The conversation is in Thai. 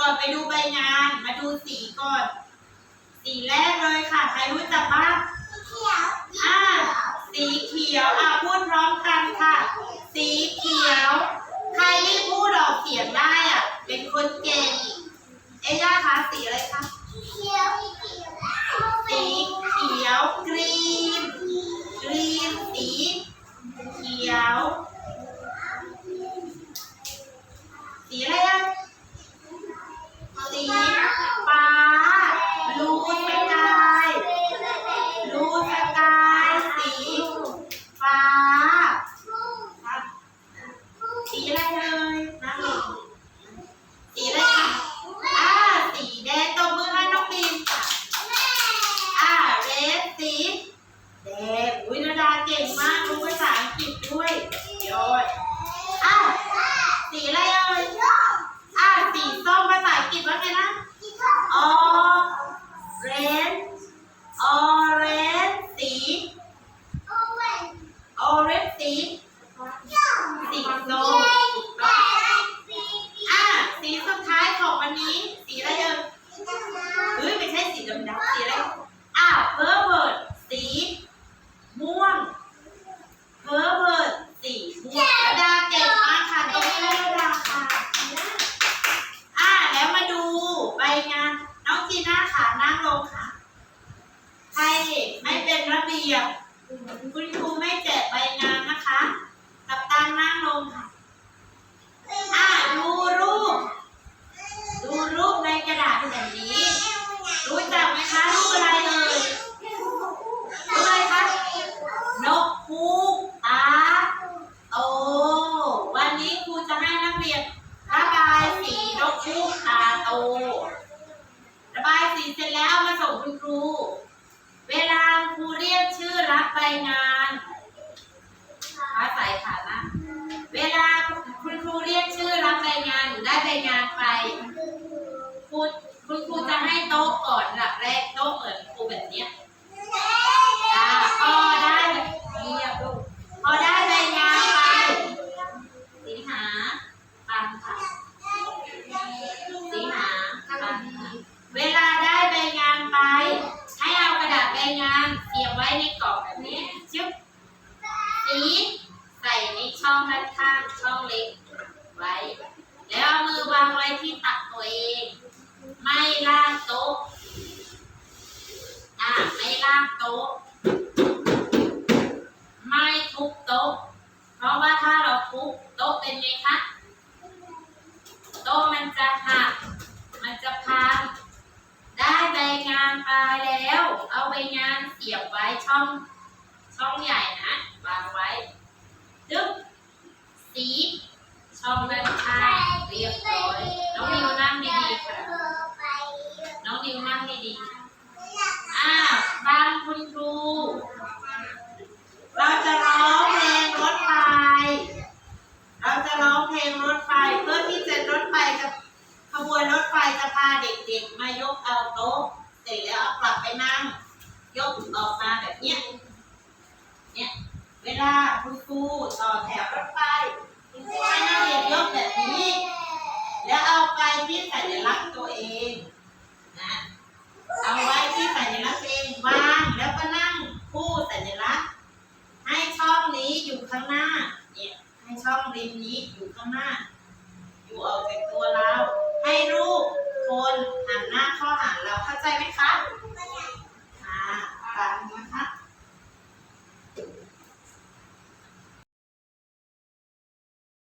ก่อนไปดูใบงาน มาดูสีก่อน สีแรกเลยค่ะ ใครรู้จักบ้าง ก่งมากรู้ภาษาอังกฤษด้วยยอดอ่าสีอะไรเอ่ยอ่าสีส้มภาษาอังกฤษว่าไงนะออเรนออเรนสีออเรนสีสีส้มถูกต้องอ่าสีสุดท้ายของวันนี้ สีอะไรเอ่ยเฮ้ยไม่ใช่สีดำๆสีอะไรอ่าเพอร์เวิร์ดสีม่วงเพอร์เวิร์ดสีม่วงนาดาเก่งมากค่ะตรงนี้ให้นาดาค่ะ อ่าแล้วมาดูใบงาน น้องจี นั่งลงค่ะ ใครไม่เป็นระเบียบ คุณครูไม่แจกใบงานนะคะ กับตันนั่งลงค่ะอ่าดูรูป ดูรูปในกระดาษแบบนี้ รู้จักไหมคะรูปอะไรเอ่ยรูปอะไรคะนกฮูกตาโตวันนี้ครูจะให้นักเรียนระบายสีนกฮูกตาโตายสีเสร็จแล้วมาส่งคุณครู เวลาครูเรียกชื่อรับใบงาน ยางเสียบไว้ในกล่องแบบนี้ชึบสีใส่ในช่องด้านข้างช่องเล็กไว้ แล้วเอามือวางไว้ที่ตักตัวเอง ไม่ลากโต๊ะอ่าไม่ลากโต๊ะ งานเสียบไว้ช่องช่องใหญ่นะวางไว้จึ๊บสีช่องด้านข้างเรียบร้อย น้องนิวนั่งดีๆค่ะ น้องนิวนั่งดีๆอ้าวฟังคุณครู เราจะร้องเพลงรถไฟ เราจะร้องเพลงรถไฟเพื่อที่จะรถไฟจะขบวนรถไฟจะพาเด็กๆ มายกเอาโต๊ะเสร็จแล้วกลับไปนั่ง ยกออกมาแบบเนี้ยเนี่ยเวลาคุณครูต่อแถวรถไฟให้นักเรียนยกแบบนี้ แล้วเอาไปที่สัญลักษณ์ตัวเองนะเอาไว้ที่สัญลักษณ์ตัวเองวางแล้วก็นั่งคู่สัญลักษณ์ ให้ช่องนี้อยู่ข้างหน้าเนี่ยให้ช่องริมนี้อยู่ข้างหน้า อยู่ออกจากตัวเรา ให้รูปคนหันหน้าข้อหันเราเข้าใจไหมคะ